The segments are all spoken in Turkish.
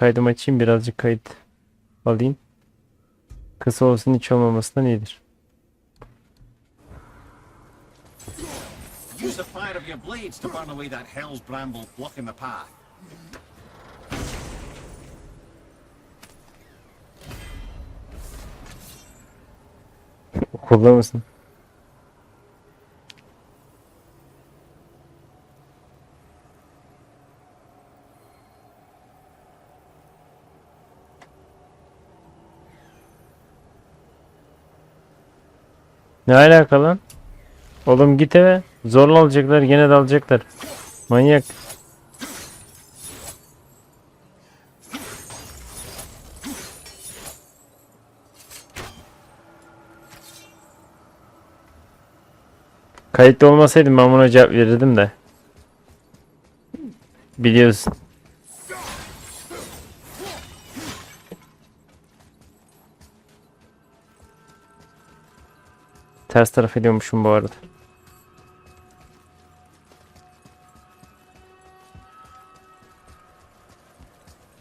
Şimdi kaydım açayım birazcık kayıt alayım. Kısa olsun hiç olmamasından iyidir. Use the fire of your blades to burn away that hell's bramble blocking the path. Okulda mısın? Ne alaka lan? Oğlum git eve. Zorla alacaklar gene de alacaklar. Manyak. Kayıtlı olmasaydım ben buna cevap verirdim de. Biliyorsun. Ters taraf ediyormuşum bu arada.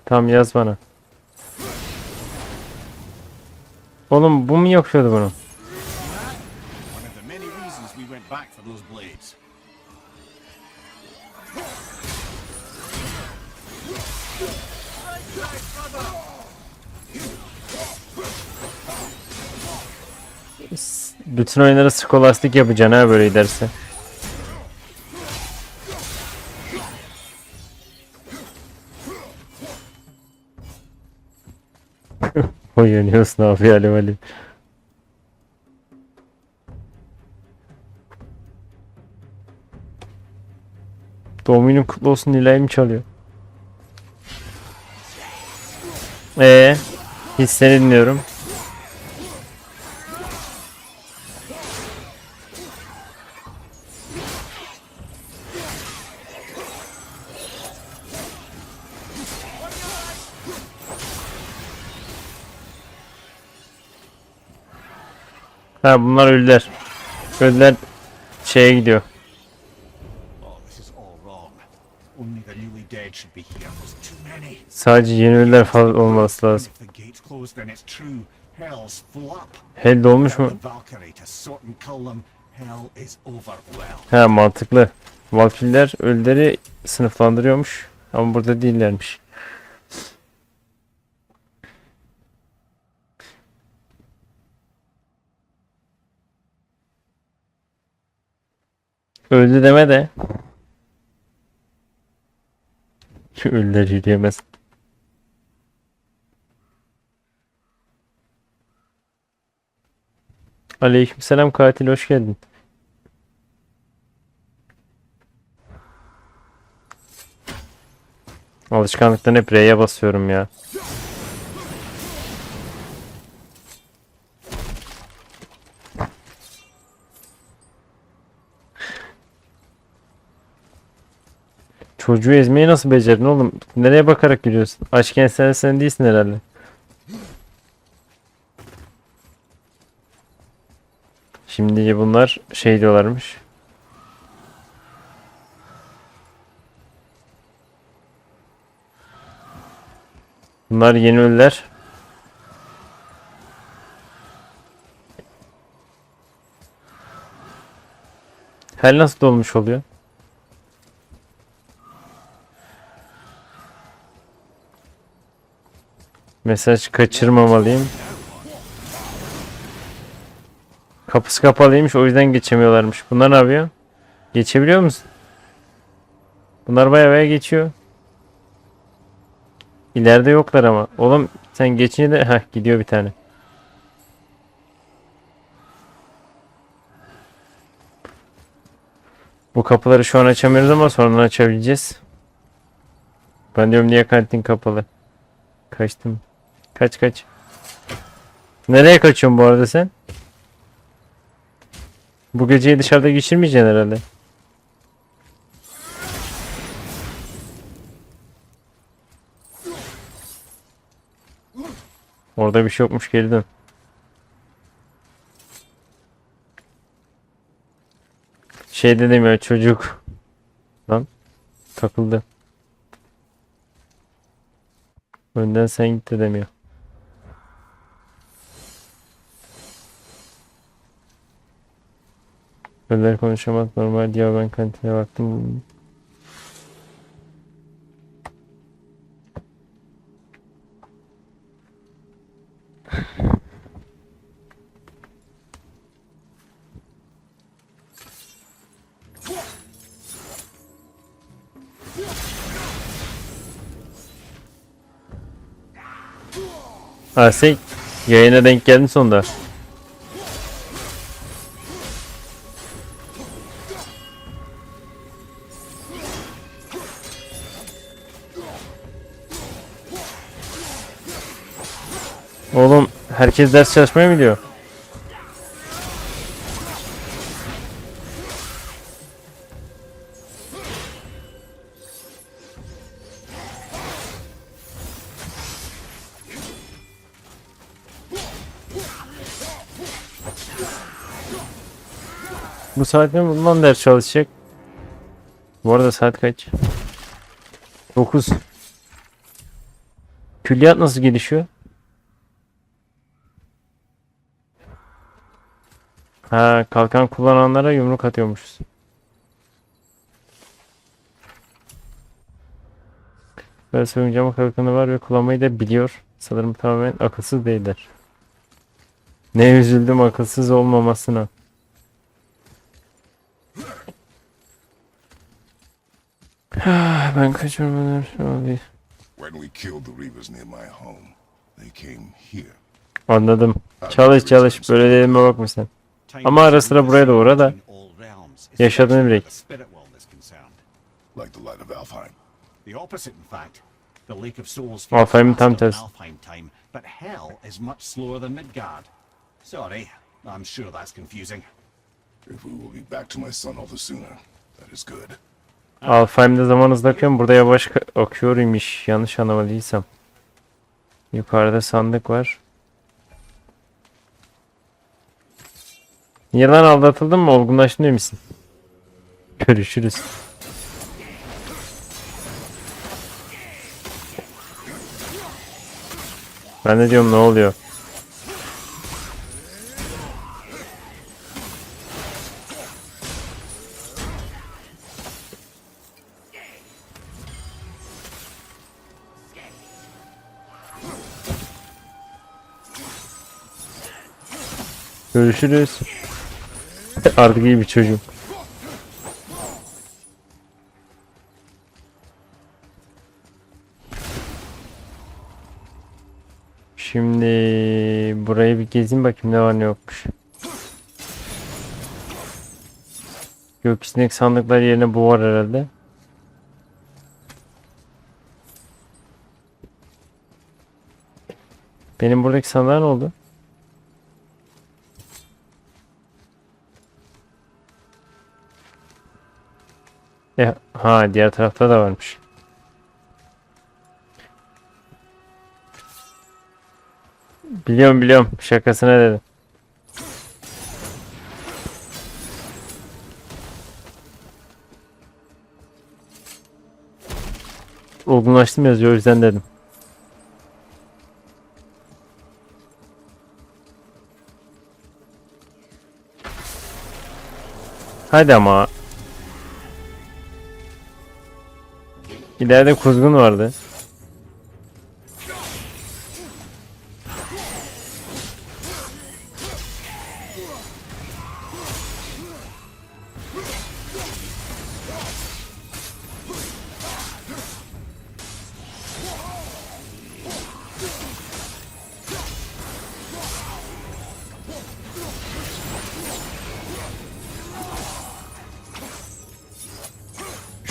Tamam yaz bana. Oğlum bu mu yapıyordu bunu? Bütün oyunları skolastik yapacaksın ha böyle giderse. Oynuyorsun abi Ali Ali. Doğum günün kutlu olsun Nilay'ım çalıyor. Ee, hiç seni dinliyorum. Ha bunlar ölüler. Ölüler şeye gidiyor. Sadece yeni ölüler falan olması lazım. Hell dolmuş mu? Ha mantıklı. Valkyriler ölüleri sınıflandırıyormuş. Ama burada değillermiş. Öldü deme de. Ölüler yürüyemez. Aleykümselam katil hoş geldin. Alışkanlıktan hep R'ye basıyorum ya. Çocuğu ezmeyi nasıl becerdin oğlum? Nereye bakarak yürüyorsun? Aşken sen sen değilsin herhalde. Şimdi bunlar şey diyorlarmış. Bunlar yeni ölüler. Hel nasıl dolmuş oluyor? Mesaj kaçırmamalıyım. Kapısı kapalıymış o yüzden geçemiyorlarmış. Bunlar ne yapıyor? Geçebiliyor musun? Bunlar baya baya geçiyor. İleride yoklar ama. Oğlum sen geçince de heh gidiyor bir tane. Bu kapıları şu an açamıyoruz ama sonradan açabileceğiz. Ben diyorum niye kantin kapalı? Kaçtım. Kaç kaç. Nereye kaçıyorsun bu arada sen? Bu geceyi dışarıda geçirmeyeceksin herhalde. Orada bir şey yokmuş geri. Şey dedim ya çocuk. Lan takıldı. Önden sen git de demiyor. Öller konuşamaz normal diye ben kantine baktım. Sen yayına denk geldin sonunda. Herkes ders çalışmaya mı gidiyor? Bu saatte mi bundan ders çalışacak? Bu arada saat kaç? 9. Külliyat nasıl gelişiyor? Ha, kalkan kullananlara yumruk atıyormuşuz. Böyle soyuncama kalkanı var ve kullanmayı da biliyor. Sanırım tamamen akılsız değiller. Ne üzüldüm akılsız olmamasına. Ah, ben kaçırmadan şöyle. When we killed the Reavers near my home, they came here. Anladım. Çalış çalış böyle dediğime bakma sen. Ama ara sıra buraya da uğra da yaşadığını bilek. Like the light of Alfheim. The opposite, in fact. The Lake of Souls Alfheim tam tersi. Alfheim time, but Hell is much slower than Midgard. Sorry, I'm sure that's confusing. If we will be back to my son all the sooner, that is good. Alfheim'de zaman hızlı akıyorum. Burada yavaş akıyor imiş. Yanlış anlamadıysam. Yukarıda sandık var. Yılan aldatıldın mı? Olgunlaştın misin? Görüşürüz. Ben de diyorum ne oluyor? Görüşürüz. Artık iyi bir çocuğum. Şimdi burayı bir gezeyim bakayım ne var ne yokmuş. Gökyüzündeki sandıklar yerine bu var herhalde. Benim buradaki sandığa ne oldu? E, ha diğer tarafta da varmış. Biliyorum biliyorum şakasına dedim. Olgunlaştım yazıyor o yüzden dedim. Hadi ama. İleride kuzgun vardı.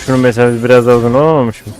Şunu de biraz algılamamış mı?